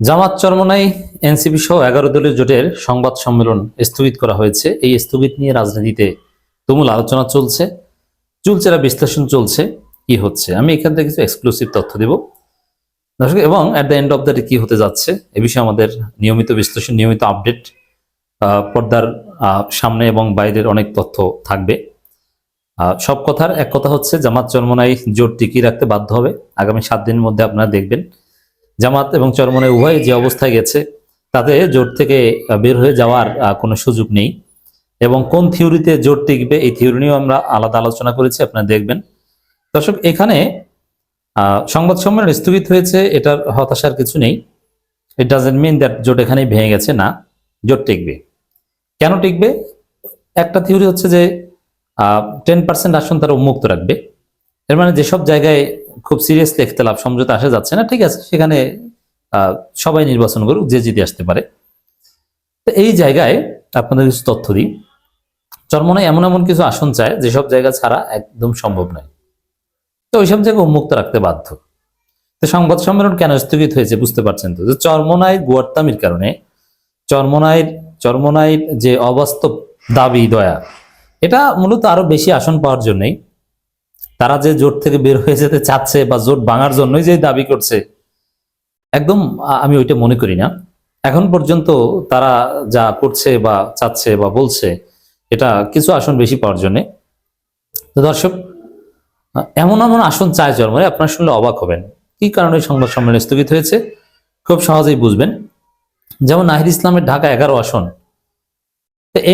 জামাত Charmonai NCP সহ এগারো দলীয় জোটের সংবাদ সম্মেলন স্থগিত করা হয়েছে। এই স্থগিত নিয়ে রাজনীতিতে তুমুল আলোচনা চলছে। চুলচেরা বিশ্লেষণ চলছে কি হচ্ছে। আমি এখান থেকে কিছু এক্সক্লুসিভ তথ্য দেব। দর্শক, এবং at the end of the day কি হতে যাচ্ছে, এ বিষয়ে আমাদের নিয়মিত বিশ্লেষণ, নিয়মিত আপডেট পর্দার সামনে এবং বাইরের অনেক তথ্য থাকবে। সব কথার এক কথা হচ্ছে, জামাত চরমনাই জোট টিকিয়ে রাখতে বাধ্য হবে। আগামী সাত দিনের মধ্যে আপনারা দেখবেন। জামাত এবং চরমনে উভয় যে অবস্থায় গেছে, তাতে জোট থেকে বের হয়ে যাওয়ার কোনো সুযোগ নেই। এবং কোন থিওরিতে জোট টিকবে, এই থিওরি নিয়েও আমরা আলাদা আলোচনা করেছি, আপনারা দেখবেন। দর্শক, এখানে সংবাদ সম্মেলন স্থগিত হয়েছে, এটার হতাশার কিছু নেই। ইট ডাজেন্ট মিন দ্যাট জোট এখানেই ভেঙে গেছে, না। জোট টিকবে। কেন টিকবে? একটা থিওরি হচ্ছে যে টেন পার্সেন্ট আসন তারা উন্মুক্ত রাখবে। এর মানে যেসব জায়গায় খুব সিরিয়াসলি ইখতলাফ সমঝোতা আসা যাচ্ছে না, ঠিক আছে, সেখানে সবাই নির্বাচন করুক, যে জিতে আসতে পারে। তো এই জায়গায় আপনাদের কিছু তথ্য দিই। চরমনে এমন এমন কিছু আসন চায় যেসব জায়গা ছাড়া একদম সম্ভব নয়। তো ওইসব জায়গা উন্মুক্ত রাখতে বাধ্য। তো সংবাদ সম্মেলন কেন স্থগিত হয়েছে বুঝতে পারছেন তো? যে চরমনাই গুয়ার্তামির কারণে চরমনাইয়ের চরমনাইয়ের যে অবাস্তব দাবি, দয়া, এটা মূলত আরও বেশি আসন পাওয়ার জন্যই তারা যে জোট থেকে বের হয়ে যেতে চাচ্ছে বা জোট ভাঙার জন্যই যে দাবি করছে, একদম আমি ওইটা মনে করি না। এখন পর্যন্ত তারা যা করছে বা চাচ্ছে বা বলছে, এটা কিছু আসন বেশি পাওয়ার জন্যে। দর্শক, এমন এমন আসন চায় চরমনে আপনার শুনলে অবাক হবেন। কি কারণে সংবাদ সম্মেলন স্থগিত হয়েছে? খুব সহজেই বুঝবেন। যেমন নাহির ইসলামের ঢাকা এগারো আসন।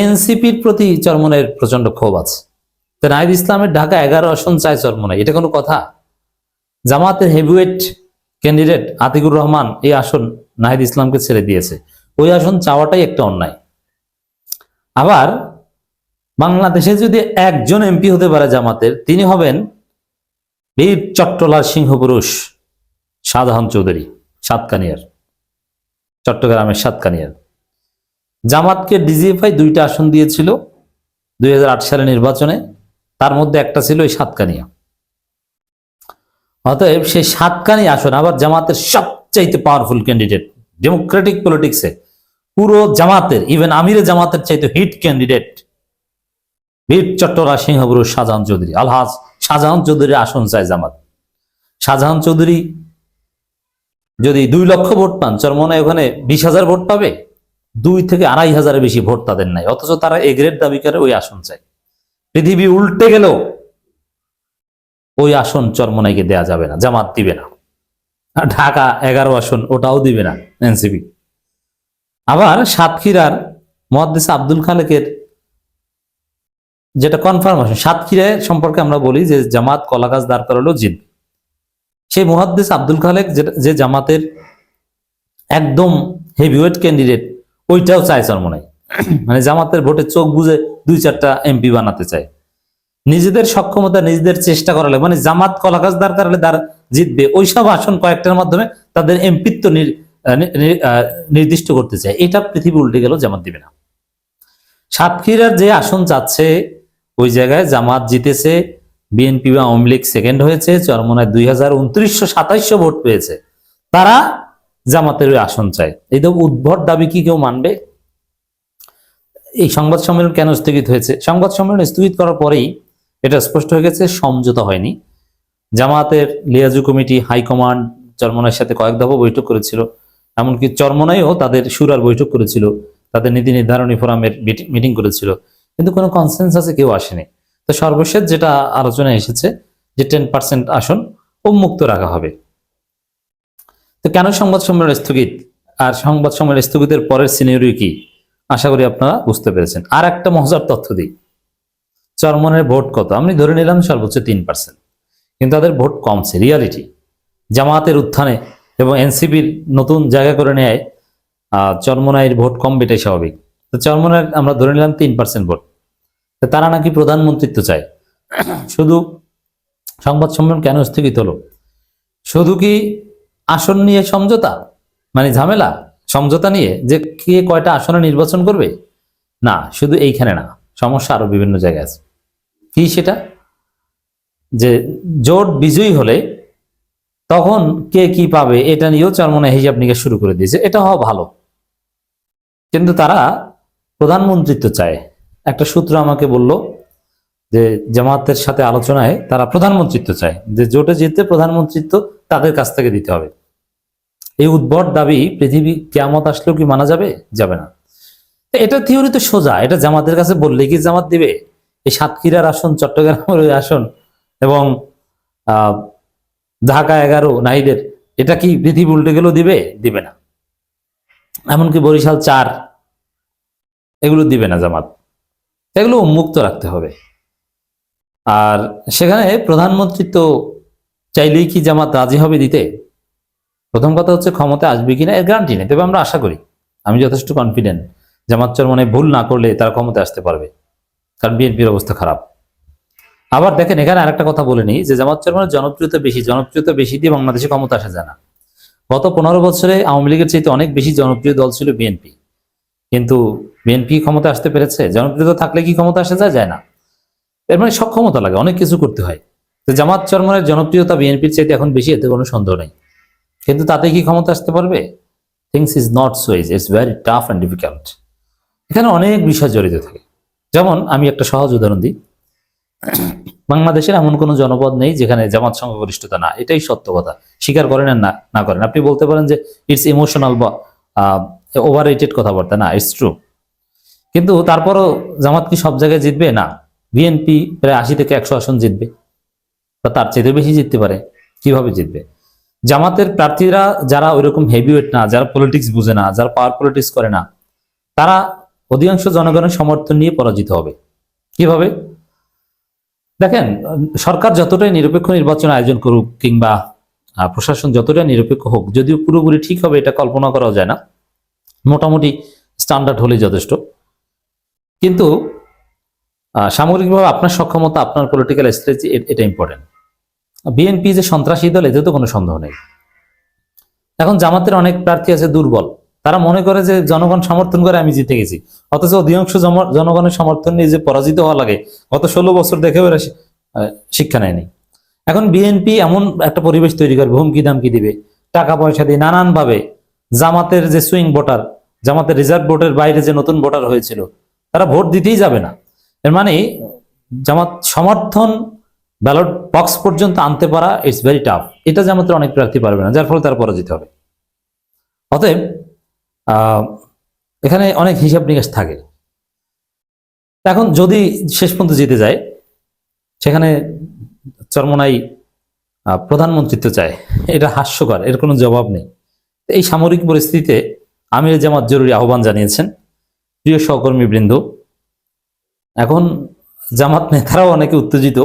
এনসিপির প্রতি চরমনের প্রচণ্ড ক্ষোভ আছে। তো নাহিদ ইসলামের ঢাকা এগারো আসন চায় চরমনাই এটা কোনো কথা? জামাতের হেভিওয়েট ক্যান্ডিডেট আতিকুর রহমান এই আসন নাহিদ ইসলামকে ছেড়ে দিয়েছে। ওই আসন চাওয়াটাই একটা অন্যায়। আবার বাংলাদেশে যদি একজন এমপি হতে পারে জামাতের, তিনি হবেন বীর চট্টলার সিংহপুরুষ শাহজাহান চৌধুরী, সাতকানিয়ার, চট্টগ্রামের সাতকানিয়ার। জামাতকে ডিজিএফআই দুইটা আসন দিয়েছিল দুই সালে নির্বাচনে। তার মধ্যে একটা ছিল এই সাতকানিয়া। অতএব সেই সাতকানি আসন আবার জামাতের সবচাইতে পাওয়ারফুল ক্যান্ডিডেট ডেমোক্রেটিক পলিটিক্সে পুরো জামাতের ইভেন আমিরে জামাতের চাইতে হিট ক্যান্ডিডেট বীর চট্টরা সিংহপুরুষ শাহজাহান চৌধুরী। আলহাজ, শাহজাহান চৌধুরীর আসন চায় জামাত। শাহজাহান চৌধুরী যদি দুই লক্ষ ভোট পান চরমনে ওখানে বিশ হাজার ভোট পাবে? দুই থেকে আড়াই হাজারের বেশি ভোট তাদের নাই, অথচ তারা এ গ্রেড দাবি করে ওই আসন চায়। পৃথিবী উল্টে গেল ওই আসন চরমনাইকে দেয়া যাবে না, জামাত দিবে না। ঢাকা এগারো আসন ওটাও দিবে না এনসিপি। আবার সাতক্ষীরার মহাদ্দেশ আব্দুল খালেকের যেটা কনফার্ম আসন সাতক্ষীরায় সম্পর্কে আমরা বলি যে জামাত কলা গাছ দাঁড় করালো জিতবে সেই মুহাদ্দিস আব্দুল খালেক যে জামাতের একদম হেভিওয়েট ক্যান্ডিডেট ওইটাও চায় চরমনাই। মানে জামাতের ভোটে চোখ বুঝে দুই চারটা এমপি বানাতে চায়। নিজেদের সক্ষমতা, নিজেদের চেষ্টা করালে মানে জামাত কলাকাজ দাঁড় করালে তার জিতবে। ওইসব আসন কয়েকটার মাধ্যমে তাদের এমপিত্ব নির্দিষ্ট করতে চায়। এটা পৃথিবী উল্টে গেল জামাত দিবে না। সাতক্ষীরার যে আসন চাচ্ছে ওই জায়গায় জামাত জিতেছে। বিএনপি বা আওয়ামী লীগ সেকেন্ড হয়েছে। চরমনায় দুই হাজার উনত্রিশশো সাতাইশশো ভোট পেয়েছে। তারা জামাতের ওই আসন চায়। এই তো উদ্ভট দাবি কি কেউ মানবে? এই সংবাদ সম্মেলন কেন স্থগিত হয়েছে? সংবাদ সম্মেলন স্থগিত করার পরেই এটা স্পষ্ট হয়ে গেছে, সমঝোতা হয়নি। জামাতের লিয়াজু কমিটি হাইকমান্ড চরমনার সাথে কয়েক দফা বৈঠক করেছিল। এমনকি চরমনাইও তাদের সুরার বৈঠক করেছিল। তাদের নীতি নির্ধারণী ফোরামের মিটিং করেছিল। কিন্তু কোনো কনসেন্সাসে কেউ আসেনি। তো সর্বশেষ যেটা আলোচনায় এসেছে যে টেন পার্সেন্ট আসন উন্মুক্ত রাখা হবে। তো কেন সংবাদ সম্মেলন স্থগিত? আর সংবাদ সম্মেলন স্থগিতের পরের সিনিয়রি কি? আশা করি আপনারা বুঝতে পেরেছেন। আর একটা মজার তথ্য দিই। চরমনের ভোট কত? আমি ধরে নিলাম সর্বোচ্চ তিন পার্সেন্ট কিন্তু তাদের ভোট কমছে রিয়ালিটি জামাতের উত্থানে এবং এনসিপির নতুন জায়গা করে নেয় চরমনাইয়ের ভোট কম এটাই স্বাভাবিক। তো চরমনায় আমরা ধরে নিলাম তিন পার্সেন্ট ভোট। তারা নাকি প্রধানমন্ত্রিত্ব চায়? শুধু সংবাদ সম্মেলন কেন স্থগিত হলো? শুধু কি আসন নিয়ে সমঝোতা? মানে ঝামেলা? সমঝোতা নিয়ে যে কে কয়টা আসনে নির্বাচন করবে? না, শুধু এইখানে না, সমস্যা আরও বিভিন্ন জায়গায় আছে। কি সেটা? যে জোট বিজয়ী হলে তখন কে কি পাবে এটা নিয়েও চরমনে হিসাব নিকাশ শুরু করে দিয়েছে। এটা হওয়া ভালো। কিন্তু তারা প্রধানমন্ত্রিত্ব চায়। একটা সূত্র আমাকে বলল যে জামাতের সাথে আলোচনায় তারা প্রধানমন্ত্রিত্ব চায়। যে জোটে জিততে প্রধানমন্ত্রিত্ব তাদের কাছ থেকে দিতে হবে। এই উদ্ভট দাবি পৃথিবী কেয়ামত আসলেও কি মানা যাবে? যাবে না। এটা থিওরি তো সোজা। এটা জামাতের কাছে বললে কি জামাত দিবে? এই সাতক্ষীরার আসন, চট্টগ্রামের ওই আসন এবং ঢাকা এগারো নাইদের এটা কি পৃথিবী উল্টে গেলেও দিবে? দিবে না। এমনকি বরিশাল চার, এগুলো দিবে না জামাত। এগুলো উন্মুক্ত রাখতে হবে। আর সেখানে প্রধানমন্ত্রী তো চাইলেই কি জামাত রাজি হবে দিতে? প্রথম কথা হচ্ছে ক্ষমতা আসবে কিনা এর গ্যারান্টি নেই, তবে আমরা আশা করি। আমি যথেষ্ট কনফিডেন্ট জামাত চরমনে ভুল না করলে তারা ক্ষমতা আসতে পারবে, কারণ বিএনপির অবস্থা খারাপ। আবার দেখেন, এখানে আরেকটা কথা বলে নিই যে জামাত চরমনের জনপ্রিয়তা বেশি জনপ্রিয়তা বেশি দিয়ে বাংলাদেশে ক্ষমতা আসা যায় না গত পনেরো বছরে আওয়ামী লীগের চাইতে অনেক বেশি জনপ্রিয় দল ছিল বিএনপি। কিন্তু বিএনপি ক্ষমতা আসতে পেরেছে? জনপ্রিয়তা থাকলে কি ক্ষমতা আসা যায়? যায় না। এর মানে সক্ষমতা লাগে, অনেক কিছু করতে হয়। তো জামাত চরমনের জনপ্রিয়তা বিএনপির চাইতে এখন বেশি, এতে কোনো সন্দেহ নেই। কিন্তু তাতে কি ক্ষমতা আসতে পারবে? Things is not so is it's very tough and difficult এখানে অনেক বিষয় জড়িত থাকে। যেমন আমি একটা সহজ উদাহরণ দিই। বাংলাদেশের এমন কোনো জনপদ নেই যেখানে জামাত সংখ্যাগরিষ্ঠতা না। এটাই সত্য কথা। স্বীকার করেন আর না না করেন। আপনি বলতে পারেন যে ইটস ইমোশনাল বা ওভার রেটেড কথাবার্তা। না ইটস ট্রু কিন্তু তারপরও জামাত কি সব জায়গায় জিতবে? না। বিএনপি প্রায় আশি থেকে একশো আসন জিতবে। বা তার চেয়ে বেশি জিততে পারে। কীভাবে জিতবে? জামাতের প্রার্থীরা যারা ওইরকম হেভিওয়েট না, যারা পলিটিক্স বুঝে না, যারা পাওয়ার পলিটিক্স করে না, তারা অধিকাংশ জনগণের সমর্থন নিয়ে পরাজিত হবে। কীভাবে? দেখেন, সরকার যতটাই নিরপেক্ষ নির্বাচন আয়োজন করুক কিংবা প্রশাসন যতটাই নিরপেক্ষ হোক, যদিও পুরোপুরি ঠিক হবে, এটা কল্পনা করাও যায় না। মোটামুটি স্ট্যান্ডার্ড হলেই যথেষ্ট। কিন্তু সামগ্রিকভাবে আপনার সক্ষমতা, আপনার পলিটিক্যাল স্ট্রেটেজি এটা ইম্পর্টেন্ট বিএনপি যে সন্ত্রাসী দল, এতে তো কোনো সন্দেহ নেই। এখন জামাতের অনেক প্রার্থী আছে দুর্বল। তারা মনে করে যে জনগণ সমর্থন করে আমি জিতে গেছি। অথচ অধিকাংশ জনগণের সমর্থন নিয়ে যে পরাজিত হওয়া লাগে, গত ষোলো বছর দেখেও এরা শিক্ষা নেয়নি। এখন বিএনপি এমন একটা পরিবেশ তৈরি করবে হুমকি দামকি দিবে, টাকা পয়সা দিয়ে নানান ভাবে জামাতের যে সুইং ভোটার জামাতের রিজার্ভ ভোটের বাইরে যে নতুন ভোটার হয়েছিল, তারা ভোট দিতেই যাবে না। এর মানে জামাত সমর্থন ব্যালট বক্স পর্যন্ত আনতে পারা ইটস ভেরি টাফ এটা জামাতের অনেক প্রার্থী পারবে না, যার ফলে তারা পরাজিত হবে। অতএব এখানে অনেক হিসাব নিকাশ থাকে। এখন যদি শেষ পর্যন্ত জিতে যায়, সেখানে চরমনাই প্রধানমন্ত্রিত্ব চায়। এটা হাস্যকর, এর কোনো জবাব নেই। এই সামরিক পরিস্থিতিতে আমির জামাত জরুরি আহ্বান জানিয়েছেন, প্রিয় সহকর্মী বৃন্দ এখন জামাত নেতারাও অনেকে উত্তেজিত।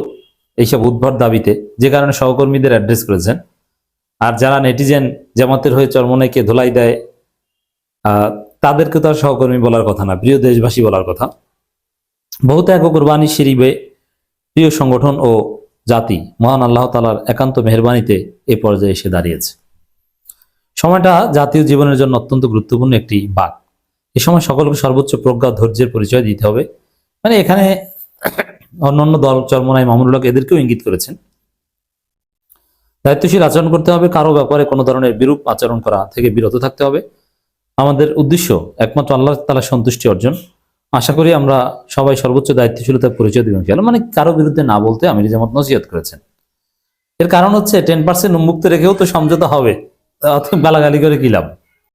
এইসব উদ্ভট দাবিতে যে কারণে সহকর্মীদের অ্যাড্রেস করেছেন। আর যারা নেটিজেন জামাতের হয়ে চরমনাইকে ধোলাই দেয় তাদেরকে তো আর সহকর্মী বলার কথা না, প্রিয় দেশবাসী বলার কথা। বহুত ও কোরবানি শিরিবে প্রিয় সংগঠন ও জাতি মহান আল্লাহ তালার একান্ত মেহরবানিতে এ পর্যায়ে এসে দাঁড়িয়েছে। সময়টা জাতীয় জীবনের জন্য অত্যন্ত গুরুত্বপূর্ণ একটি বাক। এ সময় সকলকে সর্বোচ্চ প্রজ্ঞা ধৈর্যের পরিচয় দিতে হবে। মানে এখানে অন্যান্য দল চরমনাই মামুনুল্লাহ এদেরকেও ইঙ্গিত করেছেন। দায়িত্বশীল আচরণ করতে হবে, কারও ব্যাপারে কোনো ধরনের বিরূপ আচরণ করা থেকে বিরত থাকতে হবে। আমাদের উদ্দেশ্য একমাত্র আল্লাহ তালা সন্তুষ্টি অর্জন। আশা করি আমরা সবাই সর্বোচ্চ দায়িত্বশীলতার পরিচয় দিবেন খেয়াল মানে কারও বিরুদ্ধে না বলতে আমির জামাত নসিহত করেছেন। এর কারণ হচ্ছে, টেন পার্সেন্ট উন্মুক্ত রেখেও তো সমঝোতা হবে। গালাগালি করে কি লাভ?